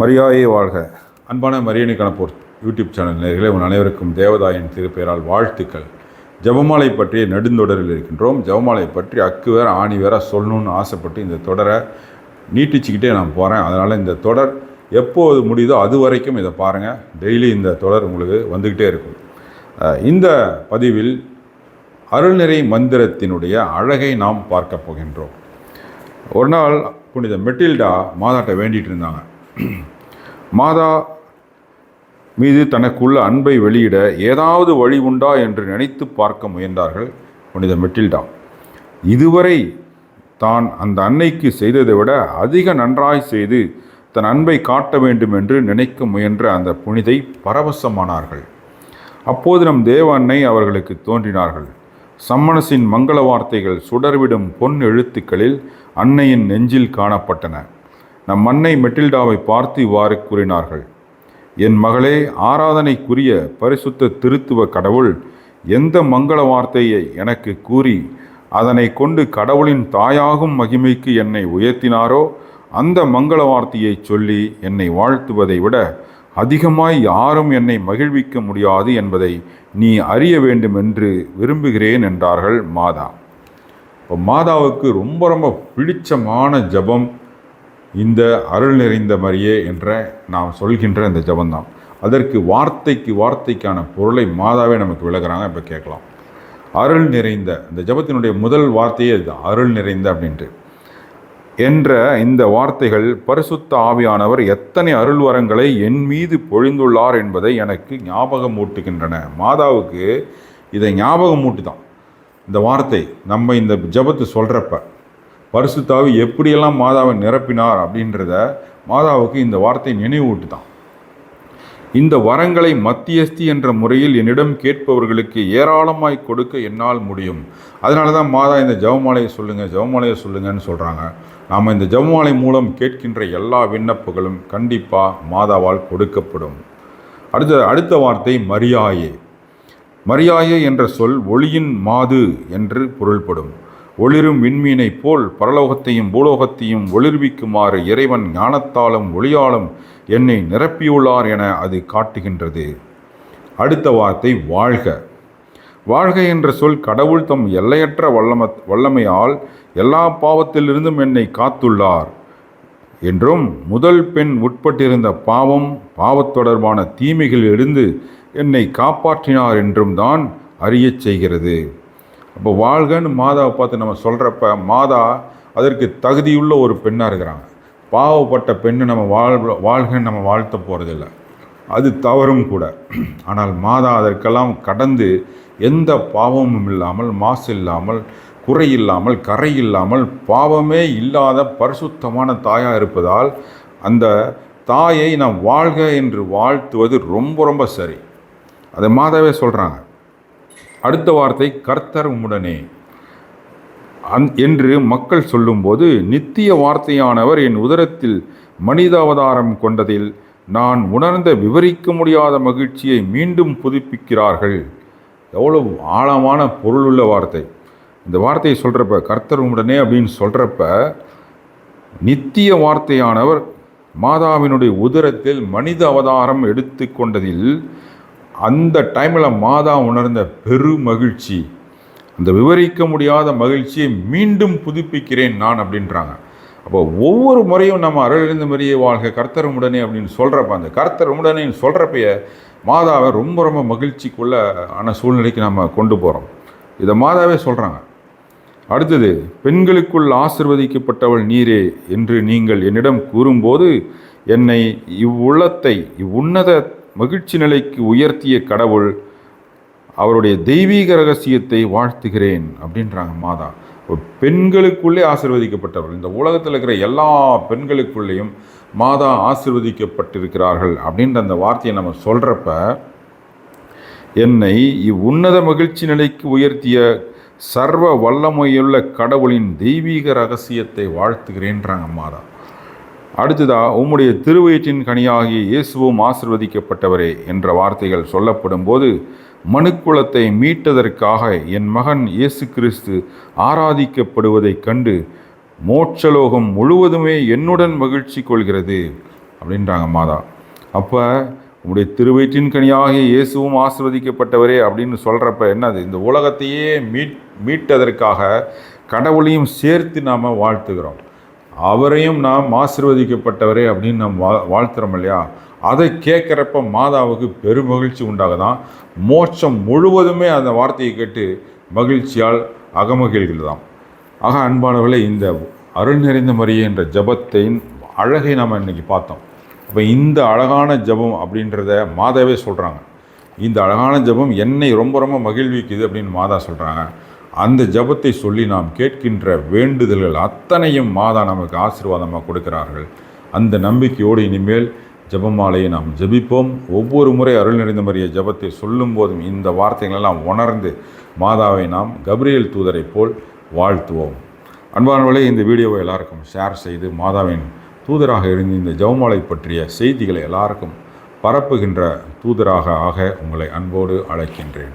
மரியாதையை வாழ்க. அன்பான மரியணி கணப்போர் யூடியூப் சேனல் நேர்களை உன் அனைவருக்கும் தேவதாயின் திருப்பெயரால் வாழ்த்துக்கள். ஜெபமாலை பற்றிய நெடுந்தொடரில் இருக்கின்றோம். ஜபமாலை பற்றி அக்கு வேற ஆணி வேற சொல்லணும்னு ஆசைப்பட்டு இந்த தொடரை நீட்டிச்சுக்கிட்டே நான் போகிறேன் அதனால் இந்த தொடர் எப்போது முடியுதோ அது வரைக்கும் இதை பாருங்கள் டெய்லி இந்த தொடர் உங்களுக்கு வந்துக்கிட்டே இருக்கும். இந்த பதிவில் அருள்நிறை மந்திரத்தினுடைய அழகை நாம் பார்க்க போகின்றோம். ஒரு நாள் புனித மெட்டில்டா மாதாட்ட வேண்டிகிட்டு இருந்தாங்க. மாதா மீது தனக்குள்ள அன்பை வெளியிட ஏதாவது வழி உண்டா என்று நினைத்து பார்க்க முயன்றார்கள் புனித மெட்டில்டா. இதுவரை தான் அந்த அன்னைக்கு செய்ததை விட அதிக நன்றாய் செய்து தன் அன்பை காட்ட வேண்டும் என்று நினைக்க முயன்ற அந்த புனிதை பரவசமானார்கள். அப்போது நம் தேவ அன்னை அவர்களுக்கு தோன்றினார்கள். சம்மணசின் மங்கள வார்த்தைகள் சுடர்விடும் பொன் எழுத்துக்களில் அன்னையின் நெஞ்சில் காணப்பட்டன. நம் அன்னை மெட்டில்டாவை பார்த்து இவ்வாறு கூறினார்கள். என் மகளே ஆராதனைக்குரிய பரிசுத்த திருத்துவ கடவுள் எந்த மங்கள வார்த்தையை எனக்கு கூறி அதனை கொண்டு கடவுளின் தாயாகும் மகிமைக்கு என்னை உயர்த்தினாரோ அந்த மங்கள வார்த்தையை சொல்லி என்னை வாழ்த்துவதை விட அதிகமாய் யாரும் என்னை மகிழ்விக்க முடியாது என்பதை நீ அறிய வேண்டும் என்று விரும்புகிறேன் என்றார்கள் மாதா. இப்போ மாதாவுக்கு ரொம்ப ரொம்ப பிடிச்சமான ஜபம் இந்த அருள் நிறைந்த மரியே என்ற நாம் சொல்கின்ற இந்த ஜபந்தான் அதற்கு வார்த்தைக்கு வார்த்தைக்கான பொருளை மாதாவே நமக்கு விளக்குறாங்க. இப்போ கேட்கலாம். அருள் நிறைந்த இந்த ஜபத்தினுடைய முதல் வார்த்தையே இது அருள் நிறைந்த அப்படின்ட்டு. என்ற இந்த வார்த்தைகள் பரிசுத்த ஆவியானவர் எத்தனை அருள் வரங்களை என் மீது பொழிந்துள்ளார் என்பதை எனக்கு ஞாபகம் மூட்டுகின்றன மாதாவுக்கு இதை ஞாபகம் ஞாபகமூட்டுதான். இந்த வார்த்தை நம்ம இந்த ஜபத்து சொல்கிறப்ப பரிசுத்தாவி எப்படியெல்லாம் மாதாவை நிரப்பினார் அப்படின்றத மாதாவுக்கு இந்த வார்த்தை நினைவூட்டு தான் இந்த வரங்களை மத்தியஸ்தி என்ற முறையில் என்னிடம் கேட்பவர்களுக்கு ஏராளமாய் கொடுக்க என்னால் முடியும். அதனால தான் மாதா இந்த ஜெபமாலையை சொல்லுங்கள் ஜெபமாலையை சொல்லுங்கன்னு சொல்கிறாங்க நாம் இந்த ஜெபமாலை மூலம் கேட்கின்ற எல்லா விண்ணப்பங்களும் கண்டிப்பாக மாதாவால் கொடுக்கப்படும். அடுத்த அடுத்த வார்த்தை மரியாயே. மரியாயே என்ற சொல் ஒளியின் மாது என்று பொருள்படும். ஒளிரும் விண்மீனைப் போல் பரலோகத்தையும் பூலோகத்தையும் ஒளிர்விக்குமாறு இறைவன் ஞானத்தாலும் ஒளியாலும் என்னை நிரப்பியுள்ளார் என அது காட்டுகின்றது. அடுத்த வார்த்தை வாழ்க. வாழ்க என்ற சொல் கடவுள் தம் எல்லையற்ற வல்லம வல்லமையால் எல்லா பாவத்திலிருந்தும் என்னை காத்துள்ளார் என்றும் முதல் பெண் உட்பட்டிருந்த பாவம் பாவத் தொடர்பான தீமைகளிலிருந்து என்னை காப்பாற்றினார் என்றும் தான் அறியச் செய்கிறது. அப்போ வாழ்கன்னு மாதாவை பார்த்து நம்ம சொல்கிறப்ப மாதா அதற்கு தகுதியுள்ள ஒரு பெண்ணாக இருக்கிறாங்க. பாவப்பட்ட பெண்ணை நம்ம வாழ் வாழ்கன்னு நம்ம வாழ்த்த போகிறதில்ல அது தவறும் கூட. ஆனால் மாதா அதற்கெல்லாம் கடந்து எந்த பாவமும் இல்லாமல் மாசு இல்லாமல் குறை இல்லாமல் கரை இல்லாமல் பாவமே இல்லாத பரிசுத்தமான தாயாக இருப்பதால் அந்த தாயை நாம் வாழ்க என்று வாழ்த்துவது ரொம்ப ரொம்ப சரி. அதை மாதாவே சொல்கிறாங்க அடுத்த வார்த்தை கர்த்தர் உம்முடனே. அந் என்று மக்கள் சொல்லும்போது நித்திய வார்த்தையானவர் என் உதரத்தில் மனித அவதாரம் கொண்டதில் நான் உணர்ந்த விவரிக்க முடியாத மகிழ்ச்சியை மீண்டும் புதுப்பிக்கிறார்கள். எவ்வளவு ஆழமான பொருளுள்ள வார்த்தை. இந்த வார்த்தையை சொல்கிறப்ப கர்த்தர் உம்முடனே அப்படின்னு சொல்கிறப்ப நித்திய வார்த்தையானவர் மாதாவினுடைய உதரத்தில் மனித அவதாரம் எடுத்து கொண்டதில் அந்த டைமில் மாதா உணர்ந்த பெரு மகிழ்ச்சி. அந்த விவரிக்க முடியாத மகிழ்ச்சியை மீண்டும் புதுப்பிக்கிறேன் நான் அப்படின்றாங்க. அப்போ ஒவ்வொரு முறையும் நம்ம அருளிருந்த மரியை வாழ்க கர்த்தர் உடனே அப்படின்னு சொல்கிறப்ப அந்த கர்த்தர் உடனே சொல்கிறப்பைய மாதாவை ரொம்ப ரொம்ப மகிழ்ச்சிக்குள்ள ஆன சூழ்நிலைக்கு நம்ம கொண்டு போகிறோம் இதை மாதாவே சொல்கிறாங்க அடுத்தது பெண்களுக்குள் ஆசிர்வதிக்கப்பட்டவள் நீரே என்று நீங்கள் என்னிடம் கூறும்போது என்னை இவ்வுள்ளத்தை இவ்வுன்னத மகிழ்ச்சி நிலைக்கு உயர்த்திய கடவுள் அவருடைய தெய்வீக ரகசியத்தை வாழ்த்துகிறேன் அப்படின்றாங்க மாதா. ஒரு பெண்களுக்குள்ளே ஆசிர்வதிக்கப்பட்டவர்கள் இந்த உலகத்தில் இருக்கிற எல்லா பெண்களுக்குள்ளேயும் மாதா ஆசிர்வதிக்கப்பட்டிருக்கிறார்கள் அப்படின்ற அந்த வார்த்தையை நம்ம சொல்கிறப்ப என்னை இவ்வுன்னத மகிழ்ச்சி நிலைக்கு உயர்த்திய சர்வ வல்லமையுள்ள கடவுளின் தெய்வீக ரகசியத்தை வாழ்த்துகிறேன்றாங்க மாதா. அடுத்ததா உம்முடைய திருவயிற்றின் கனியாகி இயேசுவும் ஆசிர்வதிக்கப்பட்டவரே என்ற வார்த்தைகள் சொல்லப்படும் போது மனுக்குலத்தை மீட்டதற்காக என் மகன் இயேசு கிறிஸ்து ஆராதிக்கப்படுவதைக் கண்டு மோட்சலோகம் முழுவதுமே என்னுடன் மகிழ்ச்சி கொள்கிறது அப்படின்றாங்க மாதா. அப்போ உங்களுடைய திருவயிற்றின் கனியாகிய இயேசுவும் ஆசிர்வதிக்கப்பட்டவரே அப்படின்னு சொல்கிறப்ப என்னது? இந்த உலகத்தையே மீட் மீட்டதற்காக கடவுளையும் சேர்த்து நாம் வாழ்த்துகிறோம். அவரையும் நாம் ஆசிர்வதிக்கப்பட்டவரே அப்படின்னு நாம் வா வாழ்த்துறோம் இல்லையா? அதை கேட்குறப்ப மாதாவுக்கு பெருமகிழ்ச்சி உண்டாகதான். மோட்சம் முழுவதுமே அந்த வார்த்தையை கேட்டு மகிழ்ச்சியால் அகமகிழ்கிறதாம் ஆக அன்பானவர்களே இந்த அருள் நிறைந்த மரியே என்ற ஜபத்தின் அழகை நாம் இன்றைக்கி பார்த்தோம். இப்போ இந்த அழகான ஜெபம் அப்படின்றத மாதாவே சொல்கிறாங்க இந்த அழகான ஜெபம் என்னை ரொம்ப ரொம்ப மகிழ்விக்குது அப்படின்னு மாதா சொல்கிறாங்க அந்த ஜெபத்தை சொல்லி நாம் கேட்கின்ற வேண்டுதல்கள் அத்தனையும் மாதா நமக்கு ஆசீர்வாதமாக கொடுக்கிறார்கள். அந்த நம்பிக்கையோடு இனிமேல் ஜெபமாலையை நாம் ஜெபிப்போம். ஒவ்வொரு முறை அருள் நிறைந்த மரிய ஜபத்தை சொல்லும் போதும் இந்த வார்த்தைகளெல்லாம் உணர்ந்து மாதாவை நாம் கப்ரியேல் தூதரை போல் வாழ்த்துவோம். அன்பானவர்களே இந்த வீடியோவை எல்லாருக்கும் ஷேர் செய்து மாதாவின் தூதராக இருந்து இந்த ஜெபமாலை பற்றிய செய்திகளை எல்லாருக்கும் பரப்புகின்ற தூதராக ஆக உங்களை அன்போடு அழைக்கின்றேன்.